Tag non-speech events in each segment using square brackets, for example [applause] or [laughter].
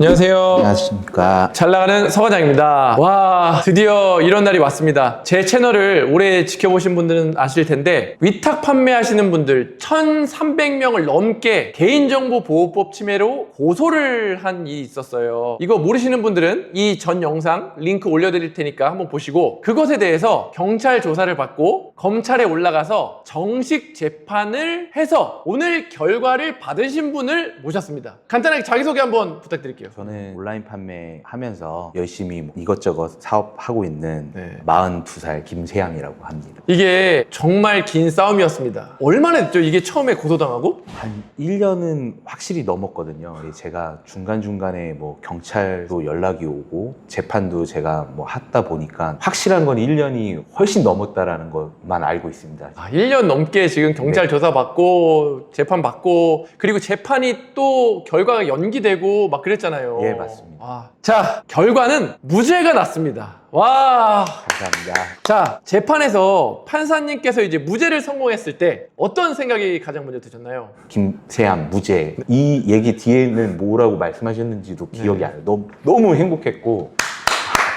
안녕하세요. 안녕하십니까. 잘 나가는 서과장입니다. 와, 드디어 이런 날이 왔습니다. 제 채널을 오래 지켜보신 분들은 아실 텐데, 위탁 판매하시는 분들 1,300명을 넘게 개인정보보호법 침해로 고소를 한 일이 있었어요. 이거 모르시는 분들은 이 전 영상 링크 올려드릴 테니까 한번 보시고, 그것에 대해서 경찰 조사를 받고, 검찰에 올라가서 정식 재판을 해서 오늘 결과를 받으신 분을 모셨습니다. 간단하게 자기소개 한번 부탁드릴게요. 저는 온라인 판매하면서 열심히 뭐 이것저것 사업하고 있는 네. 42살 김세양이라고 합니다. 이게 정말 긴 싸움이었습니다. 얼마나 됐죠? 이게 처음에 고소당하고? 한 1년은 확실히 넘었거든요. 제가 중간중간에 뭐 경찰도 연락이 오고 재판도 제가 뭐 하다 보니까 확실한 건 1년이 훨씬 넘었다라는 것만 알고 있습니다. 아, 1년 넘게 지금 경찰 조사 받고 재판 받고 그리고 재판이 또 결과가 연기되고 막 그랬잖아요. 예, 맞습니다. 아, 자, 결과는 무죄가 났습니다. 와. 감사합니다. 자, 재판에서 판사님께서 이제 무죄를 선고했을 때 어떤 생각이 가장 먼저 드셨나요? 김세양 무죄 이 얘기 뒤에는 뭐라고 말씀하셨는지도 기억이 네. 안 나요. 너무, 너무 행복했고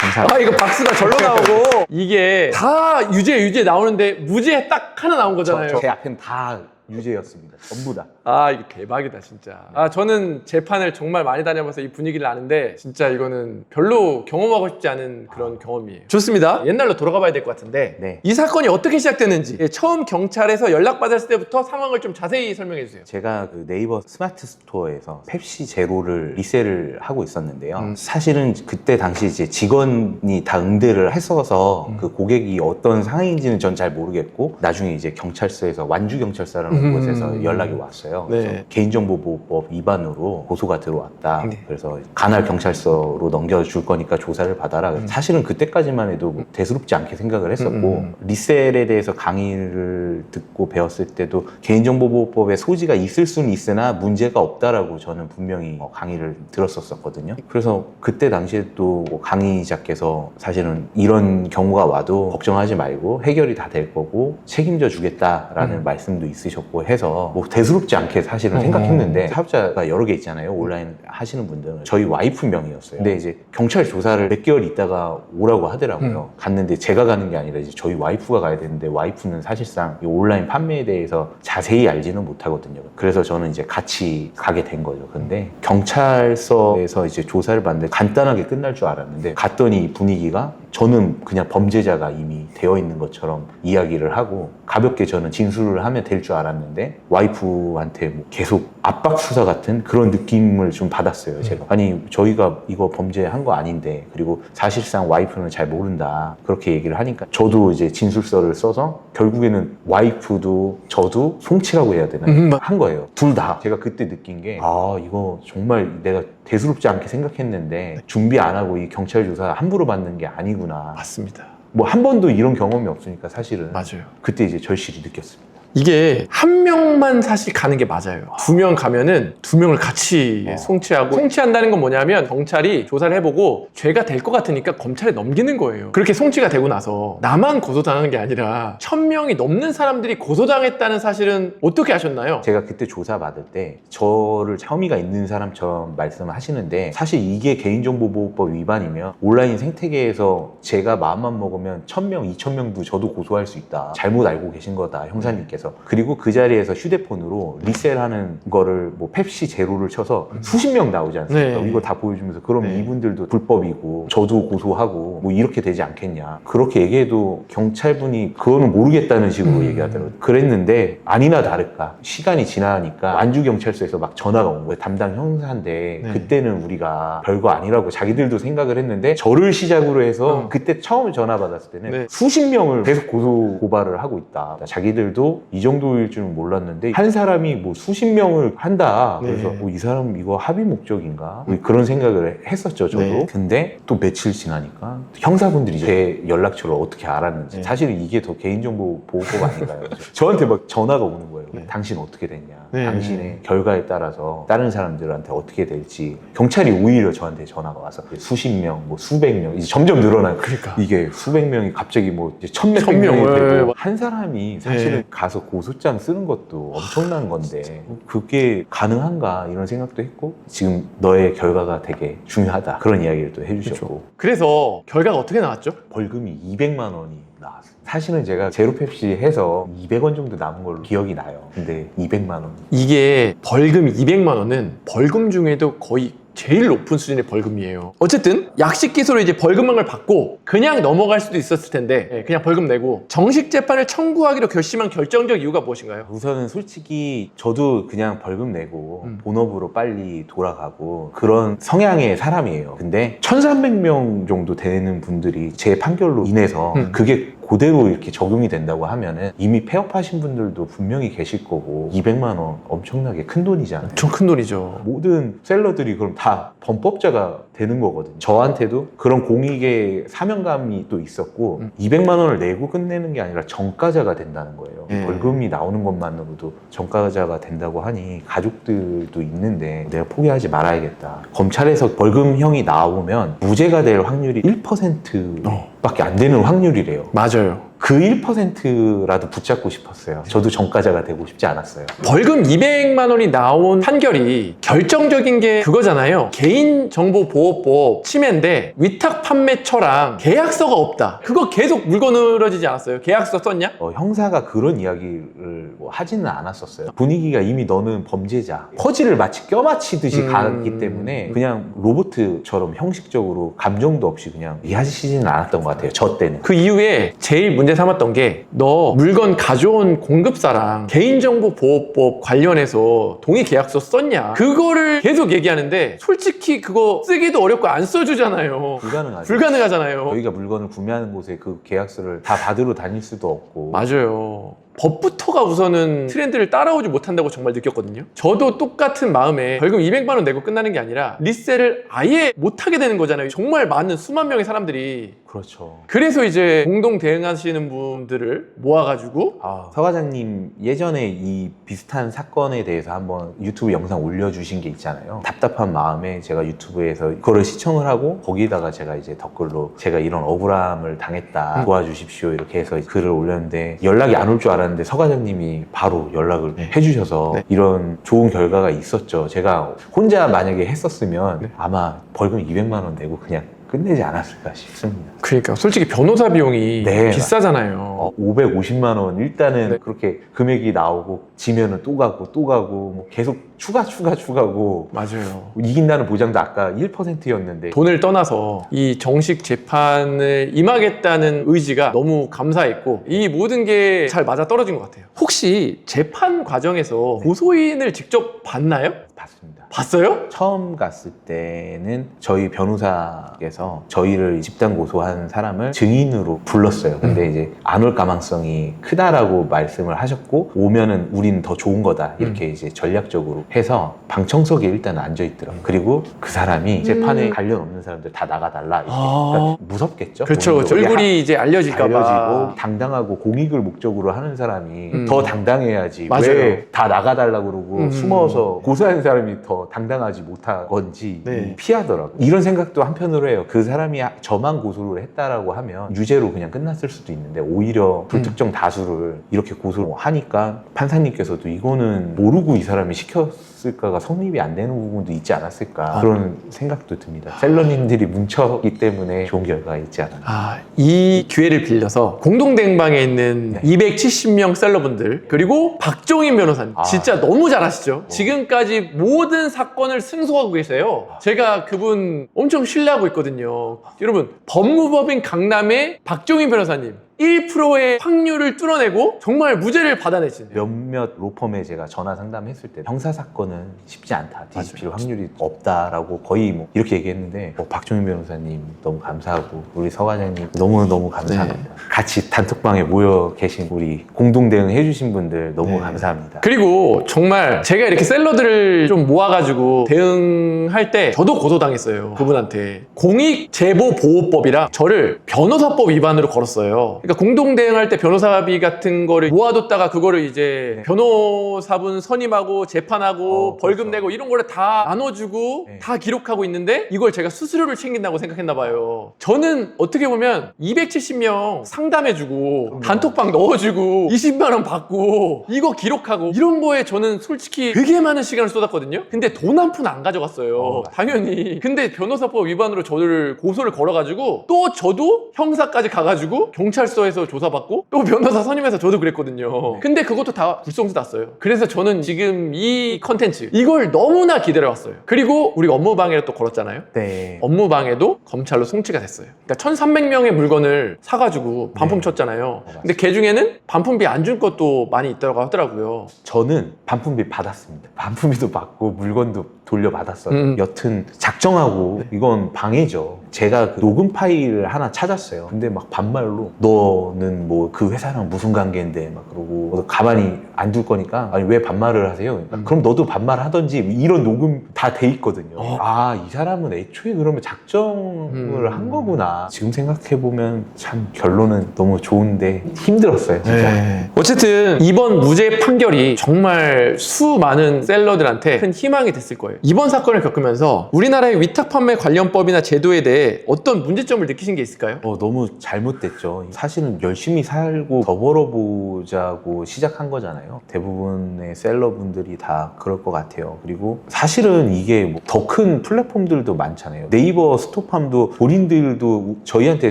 감사합니다. 아, 이거 박수가 절로 나오고 [laughs] 이게 다 유죄 유죄 나오는데 무죄 딱 하나 나온 거잖아요. 저, 저, 제 앞엔 다 유죄였습니다. 전부 다. 아 이거 대박이다 진짜 아 저는 재판을 정말 많이 다녀봐서 이 분위기를 아는데 진짜 이거는 별로 경험하고 싶지 않은 그런 경험이에요 좋습니다 옛날로 돌아가 봐야 될 것 같은데 네. 이 사건이 어떻게 시작됐는지 예, 처음 경찰에서 연락받았을 때부터 상황을 좀 자세히 설명해 주세요 제가 그 네이버 스마트 스토어에서 펩시 제로를 리셀을 하고 있었는데요. 음. 사실은 그때 당시 이제 직원이 다 응대를 했어서 음. 그 고객이 어떤 상황인지는 전 잘 모르겠고 나중에 이제 경찰서에서 완주 경찰서라는 음. 곳에서 연락이 왔어요. 네. 그래서 개인정보보호법 위반으로 고소가 들어왔다. 네. 그래서 간할 경찰서로 넘겨줄 거니까 조사를 받아라. 사실은 그때까지만 해도 뭐 대수롭지 않게 생각을 했었고 음, 리셀에 대해서 강의를 듣고 배웠을 때도 개인정보보호법에 소지가 있을 수는 있으나 문제가 없다라고 저는 분명히 어, 강의를 들었었거든요. 그래서 그때 당시에 또뭐 강의자께서 사실은 이런 경우가 와도 걱정하지 말고 해결이 다 될 거고 책임져 주겠다라는 음. 말씀도 있으셨고 해서 뭐 대수롭지 않게 사실은 어. 생각했는데 사업자가 여러 개 있잖아요. 온라인 하시는 분들은 저희 와이프 명이었어요. 근데 이제 경찰 조사를 몇 개월 있다가 오라고 하더라고요. 갔는데 제가 가는 게 아니라 이제 저희 와이프가 가야 되는데 와이프는 사실상 이 온라인 판매에 대해서 자세히 알지는 못하거든요. 그래서 저는 이제 같이 가게 된 거죠. 근데 경찰서에서 이제 조사를 받는데 간단하게 끝날 줄 알았는데 갔더니 분위기가 저는 그냥 범죄자가 이미 되어 있는 것처럼 이야기를 하고 가볍게 저는 진술을 하면 될 줄 알았는데 와이프한테 뭐 계속 압박 수사 같은 그런 느낌을 좀 받았어요. 제가 아니 저희가 이거 범죄한 거 아닌데 그리고 사실상 와이프는 잘 모른다 그렇게 얘기를 하니까 저도 이제 진술서를 써서 결국에는 와이프도 저도 송치라고 해야 되나 음, 맞- 한 거예요. 둘 다. 제가 그때 느낀 게 아 이거 정말 내가 대수롭지 않게 생각했는데 준비 안 하고 이 경찰 조사 함부로 받는 게 아니구나. 맞습니다 뭐 한 번도 이런 경험이 없으니까 사실은 맞아요 그때 이제 절실히 느꼈습니다. 이게 한 명만 사실 가는 게 맞아요. 두 명 가면은 두 명을 같이 어. 송치하고 송치한다는 건 뭐냐면 경찰이 조사를 해보고 죄가 될 것 같으니까 검찰에 넘기는 거예요. 그렇게 송치가 되고 나서 나만 고소당한 게 아니라 천 명이 넘는 사람들이 고소당했다는 사실은 어떻게 아셨나요? 제가 그때 조사 받을 때 저를 혐의가 있는 사람처럼 말씀을 하시는데 사실 이게 개인정보보호법 위반이면 온라인 생태계에서 제가 마음만 먹으면 천 명, 이천 명도 저도 고소할 수 있다. 잘못 알고 계신 거다, 형사님께서. 그리고 그 자리에서 휴대폰으로 리셀하는 거를 뭐 펩시 제로를 쳐서 수십 명 나오지 않습니까? 네. 이거 다 보여주면서 그럼 네. 이분들도 불법이고 저도 고소하고 뭐 이렇게 되지 않겠냐. 그렇게 얘기해도 경찰분이 그거는 모르겠다는 식으로 음. 얘기하더라고요. 그랬는데 아니나 다를까 시간이 지나니까 안주 경찰서에서 막 전화가 온 거예요. 담당 형사인데 네. 그때는 우리가 별거 아니라고 자기들도 생각을 했는데 저를 시작으로 해서 음. 그때 처음 전화 받았을 때는 네. 수십 명을 계속 고소 고발을 하고 있다. 자기들도 이 정도일 줄은 몰랐는데 한 사람이 뭐 수십 명을 한다. 그래서 네. 뭐 이 사람 이거 합의 목적인가? 뭐 그런 생각을 했었죠. 저도. 네. 근데 또 며칠 지나니까 형사분들이 제 연락처를 어떻게 알았는지 네. 사실은 이게 더 개인정보 보호법 아닌가요? [laughs] 저한테 막 전화가 오는 거예요. 네. 당신 어떻게 됐냐? 네. 당신의 결과에 따라서 다른 사람들한테 어떻게 될지 경찰이 오히려 저한테 전화가 와서 수십 명, 뭐 수백 명 이제 점점 늘어나요. 그러니까. 이게 수백 명이 갑자기 뭐 천몇 천 명, 명이 예, 되고 예. 한 사람이 사실은 네. 가서 가서 고소장 쓰는 것도 엄청난 건데 그게 가능한가 이런 생각도 했고 지금 너의 결과가 되게 중요하다 그런 이야기를 또 해주셨고 그래서 결과가 어떻게 나왔죠? 벌금이 200만 원이 나왔어요. 사실은 제가 제로 펩시 해서 200원 정도 남은 걸로 기억이 나요. 근데 200만 원. 이게 벌금 200만 원은 벌금 중에도 거의 제일 높은 수준의 벌금이에요. 어쨌든 약식 기소로 이제 벌금을 받고 그냥 넘어갈 수도 있었을 텐데 예, 그냥 벌금 내고 정식 재판을 청구하기로 결심한 결정적 이유가 무엇인가요? 우선은 솔직히 저도 그냥 벌금 내고 음. 본업으로 빨리 돌아가고 그런 성향의 사람이에요. 근데 1,300명 정도 되는 분들이 제 판결로 인해서 음. 그게 그대로 이렇게 적용이 된다고 하면은 이미 폐업하신 분들도 분명히 계실 거고 200만 원 엄청나게 큰 돈이잖아요. 엄청 큰 돈이죠. 모든 셀러들이 그럼 다 범법자가 되는 거거든요. 저한테도 그런 공익의 사명감이 또 있었고 음. 200만 원을 내고 끝내는 게 아니라 정가자가 된다는 거예요. 예. 벌금이 나오는 것만으로도 정가자가 된다고 하니 가족들도 있는데 내가 포기하지 말아야겠다. 검찰에서 벌금형이 나오면 무죄가 될 확률이 1% 밖에 안 되는 확률이래요. 맞아요. 그 1%라도 붙잡고 싶었어요. 저도 정가자가 되고 싶지 않았어요. 벌금 200만 원이 나온 판결이 결정적인 게 그거잖아요. 개인정보보호법 침해인데 위탁 판매처랑 계약서가 없다. 그거 계속 물고 늘어지지 않았어요? 계약서 썼냐? 어, 형사가 그런 이야기를 뭐 하지는 않았었어요. 분위기가 이미 너는 범죄자. 퍼즐을 마치 껴맞히듯이 음. 가기 때문에 그냥 로봇처럼 형식적으로 감정도 없이 그냥 이해하시지는 않았던 것 같아요. 저 때는. 그 이후에 제일 문제 삼았던 게 너 물건 가져온 공급사랑 개인정보 보호법 관련해서 동의 계약서 썼냐? 그거를 계속 얘기하는데 솔직히 그거 쓰기도 어렵고 안 써주잖아요. 불가능하죠. 불가능하잖아요. 저희가 물건을 구매하는 곳에 그 계약서를 다 받으러 다닐 수도 없고. 맞아요. 법부터가 우선은 트렌드를 따라오지 못한다고 정말 느꼈거든요. 저도 똑같은 마음에 벌금 200만 원 내고 끝나는 게 아니라 리셀을 아예 못하게 되는 거잖아요. 정말 많은 수만 명의 사람들이. 그렇죠. 그래서 이제 공동 대응하시는 분들을 모아가지고 아, 서 과장님 예전에 이 비슷한 사건에 대해서 한번 유튜브 영상 올려주신 게 있잖아요. 답답한 마음에 제가 유튜브에서 그거를 시청을 하고 거기다가 제가 이제 댓글로 제가 이런 억울함을 당했다 음. 도와주십시오 이렇게 해서 글을 올렸는데 연락이 안 올 줄 알았는데 서 과장님이 바로 연락을 네. 해주셔서 네. 이런 좋은 결과가 있었죠. 제가 혼자 만약에 했었으면 네. 아마 벌금 200만 원 내고 그냥 끝내지 않았을까 싶습니다. 그러니까 솔직히 변호사 비용이 네, 비싸잖아요. 어, 550만 원 일단은 네. 그렇게 금액이 나오고 지면은 또 가고 또 가고 뭐 계속 추가 추가 추가고 맞아요. 이긴다는 보장도 아까 1%였는데 돈을 떠나서 이 정식 재판을 임하겠다는 의지가 너무 감사했고 이 모든 게 잘 맞아 떨어진 것 같아요. 혹시 재판 과정에서 고소인을 직접 봤나요? 봤습니다. 봤어요? 처음 갔을 때는 저희 변호사께서 저희를 집단 고소한 사람을 증인으로 불렀어요. 근데 이제 안 올 가망성이 크다라고 말씀을 하셨고 오면은 우리는 더 좋은 거다 이렇게 이제 전략적으로 해서 방청석에 일단 앉아 있더라고 요. 그리고 그 사람이 재판에 음. 관련 없는 사람들 다 나가달라 이렇게 아. 그러니까 무섭겠죠. 그렇죠. 본인도. 그렇죠. 얼굴이 이제 알려질까봐. 알려지고 당당하고 공익을 목적으로 하는 사람이 음. 더 당당해야지 맞아요. 왜 다 나가달라고 그러고 음. 숨어서 고소하는 사람이 더 당당하지 못한 건지 네. 피하더라고 이런 생각도 한편으로 해요 그 사람이 저만 고소를 했다라고 하면 유죄로 그냥 끝났을 수도 있는데 오히려 음. 불특정 다수를 이렇게 고소를 하니까 판사님께서도 이거는 모르고 이 사람이 시켰을까가 성립이 안 되는 부분도 있지 않았을까 아. 그런 생각도 듭니다 셀러님들이 뭉쳤기 때문에 좋은 결과가 있지 않았나 아, 이 기회를 빌려서 공동대응방에 있는 네. 270명 셀러분들 그리고 박종인 변호사님 아. 진짜 너무 잘하시죠 지금까지 모든 사건을 승소하고 계세요. 제가 그분 엄청 신뢰하고 있거든요. 여러분 법무법인 강남의 박종인 변호사님 1%의 확률을 뚫어내고 정말 무죄를 받아내신 몇몇 로펌에 제가 전화 상담했을 때 형사 사건은 쉽지 않다 뒤집힐 확률이 없다라고 거의 뭐 이렇게 얘기했는데 어, 박종인 변호사님 너무 감사하고 우리 서 과장님 너무 너무 감사합니다 네. 같이 단톡방에 모여 계신 우리 공동 대응 해 주신 분들 너무 네. 감사합니다 그리고 정말 제가 이렇게 셀러들을 좀 모아가지고 대응할 때 저도 고소당했어요. 그분한테. 공익 제보 보호법이랑 저를 변호사법 위반으로 걸었어요. 그러니까 공동 대응할 때 변호사비 같은 거를 모아뒀다가 그거를 이제 네. 변호사분 선임하고 재판하고 어, 벌금 그렇죠. 내고 이런 거를 다 나눠주고 네. 다 기록하고 있는데 이걸 제가 수수료를 챙긴다고 생각했나 봐요. 저는 어떻게 보면 270명 상담해주고. 단톡방 넣어주고 20만 원 받고 이거 기록하고 이런 거에 저는 솔직히 되게 많은 시간을 쏟았거든요. 근데 돈 한 푼 안 가져갔어요. 어, 당연히. 근데 변호사법 위반으로 저를 고소를 걸어가지고 또 저도 형사까지 가가지고 경찰서 에서 조사받고 또 변호사 선임해서 저도 그랬거든요. 근데 그것도 다 불성수 났어요. 그래서 저는 지금 이 컨텐츠 이걸 너무나 기다려왔어요. 그리고 우리 업무 방해를 또 걸었잖아요. 네. 업무 방해도 검찰로 송치가 됐어요. 그러니까 1,300명의 물건을 사가지고 반품 네. 쳤잖아요. 맞습니다. 근데 걔 중에는 반품비 안 준 것도 많이 있다고 하더라고요. 저는 반품비 받았습니다. 반품비도 받고 물건도 돌려받았어요. 음. 여튼 작정하고 이건 방해죠. 제가 그 녹음 파일을 하나 찾았어요. 근데 막 반말로 너는 뭐 그 회사랑 무슨 관계인데 막 그러고 너 가만히 안 둘 거니까 아니 왜 반말을 하세요? 음. 그럼 너도 반말하던지 이런 녹음 다 돼 있거든요. 어. 아이 사람은 애초에 그러면 작정을 음. 한 거구나. 지금 생각해 보면 참 결론은 너무 좋은데 힘들었어요. 진짜. 네. 어쨌든 이번 무죄 판결이 정말 수많은 셀러들한테 큰 희망이 됐을 거예요. 이번 사건을 겪으면서 우리나라의 위탁 판매 관련법이나 제도에 대해 어떤 문제점을 느끼신 게 있을까요? 어, 너무 잘못됐죠. 사실은 열심히 살고 더 벌어보자고 시작한 거잖아요. 대부분의 셀러분들이 다 그럴 것 같아요. 그리고 사실은 이게 뭐 더큰 플랫폼들도 많잖아요. 네이버 스토팜도 본인들도 저희한테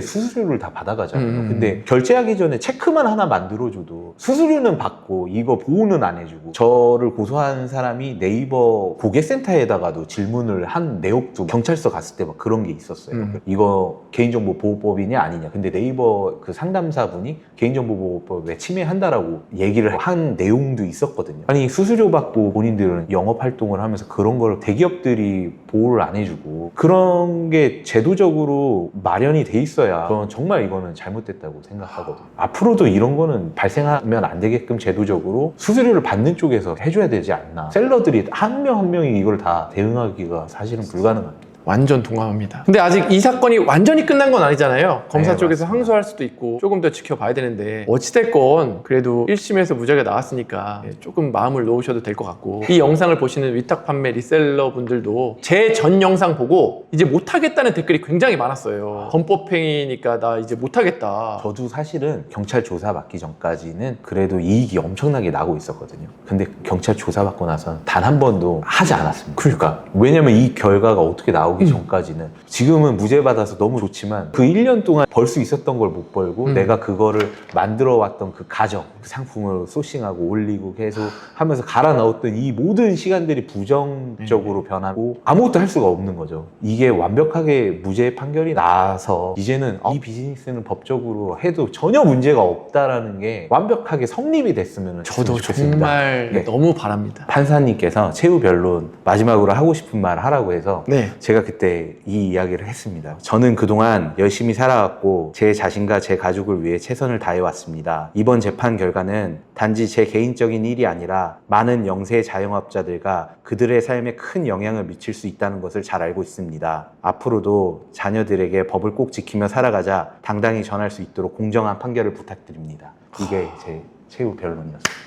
수수료를 다 받아가잖아요. 음. 근데 결제하기 전에 체크만 하나 만들어줘도 수수료는 받고 이거 보호는 안 해주고 저를 고소한 사람이 네이버 고객센터에 다가도 질문을 한 내역도 경찰서 갔을 때 막 그런 게 있었어요. 음. 이거 개인정보 보호법이냐 아니냐. 근데 네이버 그 상담사분이 개인정보 보호법에 침해한다라고 얘기를 한 내용도 있었거든요. 아니 수수료 받고 본인들은 영업 활동을 하면서 그런 걸 대기업들이 보호를 안 해주고 그런 게 제도적으로 마련이 돼 있어야 저는 정말 이거는 잘못됐다고 생각하거든요. 앞으로도 이런 거는 발생하면 안 되게끔 제도적으로 수수료를 받는 쪽에서 해줘야 되지 않나. 셀러들이 한 명한 명이 이걸 다 대응하기가 사실은 불가능합니다. 완전 동감합니다. 근데 아직 이 사건이 완전히 끝난 건 아니잖아요. 검사 네, 쪽에서 맞습니다. 항소할 수도 있고 조금 더 지켜봐야 되는데 어찌됐건 그래도 1심에서 무죄가 나왔으니까 예, 조금 마음을 놓으셔도 될 것 같고 이 영상을 보시는 위탁 판매 리셀러 분들도 제 전 영상 보고 이제 못하겠다는 댓글이 굉장히 많았어요. 범법행위니까 나 이제 못하겠다. 저도 사실은 경찰 조사 받기 전까지는 그래도 이익이 엄청나게 나고 있었거든요. 근데 경찰 조사 받고 나서는 단 한 번도 하지 않았습니다. 그러니까 왜냐면 이 결과가 어떻게 나오 기 음. 전까지는 지금은 무죄 받아서 너무 좋지만 그 1년 동안 벌 수 있었던 걸 못 벌고 음. 내가 그거를 만들어 왔던 그 가정, 그 상품을 소싱하고 올리고 계속 하면서 갈아 넣었던 이 모든 시간들이 부정적으로 네. 변하고 아무것도 할 수가 없는 거죠. 이게 완벽하게 무죄 판결이 나서 이제는 이 비즈니스는 법적으로 해도 전혀 문제가 없다라는 게 완벽하게 성립이 됐으면 저도 좋겠습니다. 정말 네. 너무 바랍니다. 판사님께서 최후 변론 마지막으로 하고 싶은 말 하라고 해서 네. 제가 그때 이 이야기를 했습니다. 저는 그동안 열심히 살아왔고 제 자신과 제 가족을 위해 최선을 다해왔습니다. 이번 재판 결과는 단지 제 개인적인 일이 아니라 많은 영세 자영업자들과 그들의 삶에 큰 영향을 미칠 수 있다는 것을 잘 알고 있습니다. 앞으로도 자녀들에게 법을 꼭 지키며 살아가자 당당히 전할 수 있도록 공정한 판결을 부탁드립니다. 이게 제 최후 변론이었습니다.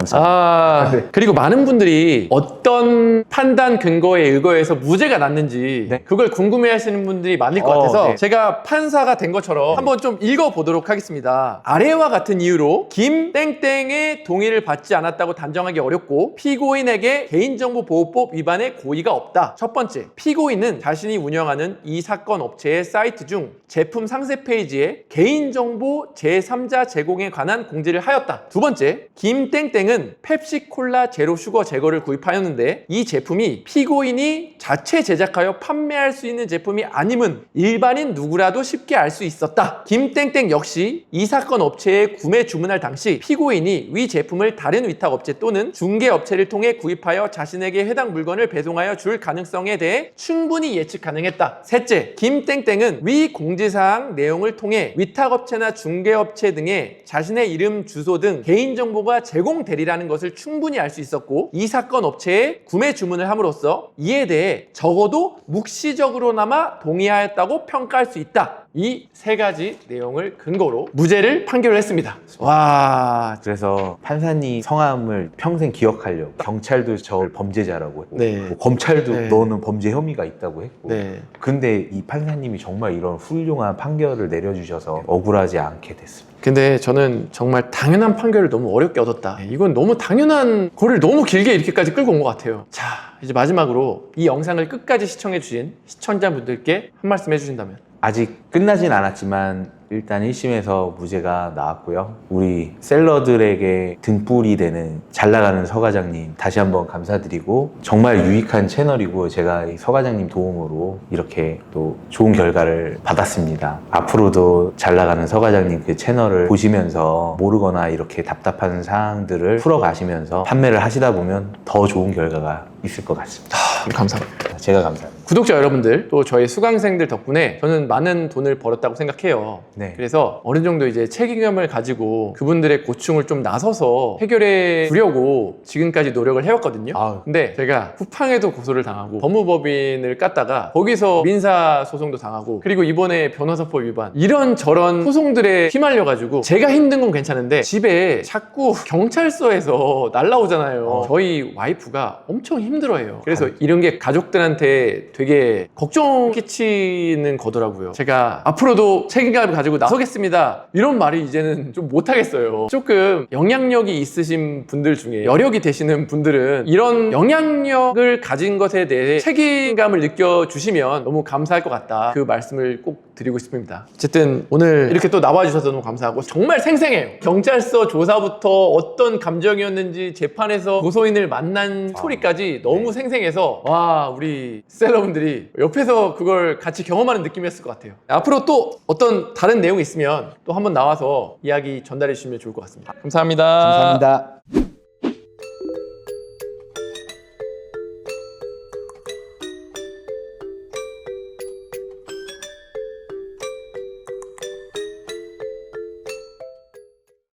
감사합니다. 아, 네. 그리고 많은 분들이 어떤 판단 근거에 의거해서 무죄가 났는지 네. 그걸 궁금해 하시는 분들이 많을 것 어, 같아서 네. 제가 판사가 된 것처럼 한번 좀 읽어보도록 하겠습니다. 아래와 같은 이유로 김 땡땡의 동의를 받지 않았다고 단정하기 어렵고 피고인에게 개인정보보호법 위반의 고의가 없다. 첫 번째, 피고인은 자신이 운영하는 이 사건 업체의 사이트 중 제품 상세 페이지에 개인정보 제3자 제공에 관한 공지를 하였다. 두 번째, 김 땡땡은 펩시콜라 제로 슈거 제거를 구입하였는데 이 제품이 피고인이 자체 제작하여 판매할 수 있는 제품이 아님은 일반인 누구라도 쉽게 알 수 있었다. 김땡땡 역시 이 사건 업체에 구매 주문할 당시 피고인이 위 제품을 다른 위탁 업체 또는 중개 업체를 통해 구입하여 자신에게 해당 물건을 배송하여 줄 가능성에 대해 충분히 예측 가능했다. 셋째, 김땡땡은 위 공지사항 내용을 통해 위탁 업체나 중개 업체 등에 자신의 이름, 주소 등 개인 정보가 제공되리 라는 것을 충분히 알 수 있었고 이 사건 업체에 구매 주문을 함으로써 이에 대해 적어도 묵시적으로나마 동의하였다고 평가할 수 있다. 이 세 가지 내용을 근거로 무죄를 판결을 했습니다. 와, 그래서 판사님 성함을 평생 기억하려고 경찰도 저를 범죄자라고 했고 네. 뭐 검찰도 네. 너는 범죄 혐의가 있다고 했고 네. 근데 이 판사님이 정말 이런 훌륭한 판결을 내려주셔서 억울하지 않게 됐습니다. 근데 저는 정말 당연한 판결을 너무 어렵게 얻었다. 네, 이건 너무 당연한 거를 너무 길게 이렇게까지 끌고 온 것 같아요. 자, 이제 마지막으로 이 영상을 끝까지 시청해주신 시청자분들께 한 말씀 해주신다면. 아직 끝나진 않았지만 일단 1심에서 무죄가 나왔고요. 우리 셀러들에게 등불이 되는 잘 나가는 서 과장님 다시 한번 감사드리고 정말 유익한 채널이고 제가 이서 과장님 도움으로 이렇게 또 좋은 결과를 받았습니다. 앞으로도 잘 나가는 서 과장님 그 채널을 보시면서 모르거나 이렇게 답답한 사항들을 풀어가시면서 판매를 하시다 보면 더 좋은 결과가 있을 것 같습니다. 감사합니다. 제가 감사합니다. 구독자 여러분들 또 저희 수강생들 덕분에 저는 많은 돈을 벌었다고 생각해요. 네. 그래서 어느 정도 이제 책임감을 가지고 그분들의 고충을 좀 나서서 해결해 주려고 지금까지 노력을 해왔거든요. 아유. 근데 제가 쿠팡에도 고소를 당하고 법무법인을 깠다가 거기서 민사 소송도 당하고 그리고 이번에 변호사법 위반 이런 저런 소송들에 휘말려가지고 제가 힘든 건 괜찮은데 집에 자꾸 경찰서에서 [laughs] 날라오잖아요. 어. 저희 와이프가 엄청 힘들어해요. 그래서 이런 게 가족들한테 되게 걱정 끼치는 거더라고요. 제가 앞으로도 책임감을 가지고 나서겠습니다. 이런 말을 이제는 좀 못하겠어요. 조금 영향력이 있으신 분들 중에 여력이 되시는 분들은 이런 영향력을 가진 것에 대해 책임감을 느껴주시면 너무 감사할 것 같다. 그 말씀을 꼭 드리고 싶습니다. 어쨌든 오늘 이렇게 또 나와주셔서 너무 감사하고 정말 생생해요. 경찰서 조사부터 어떤 감정이었는지 재판에서 고소인을 만난 스토리까지 너무 생생해 서 와 우리 셀러분들이 옆에서 그걸 같이 경험하는 느낌이었을 것 같아요. 앞으로 또 어떤 다른 내용이 있으면 또 한번 나와서 이야기 전달해 주시면 좋을 것 같습니다. 감사합니다. 감사합니다.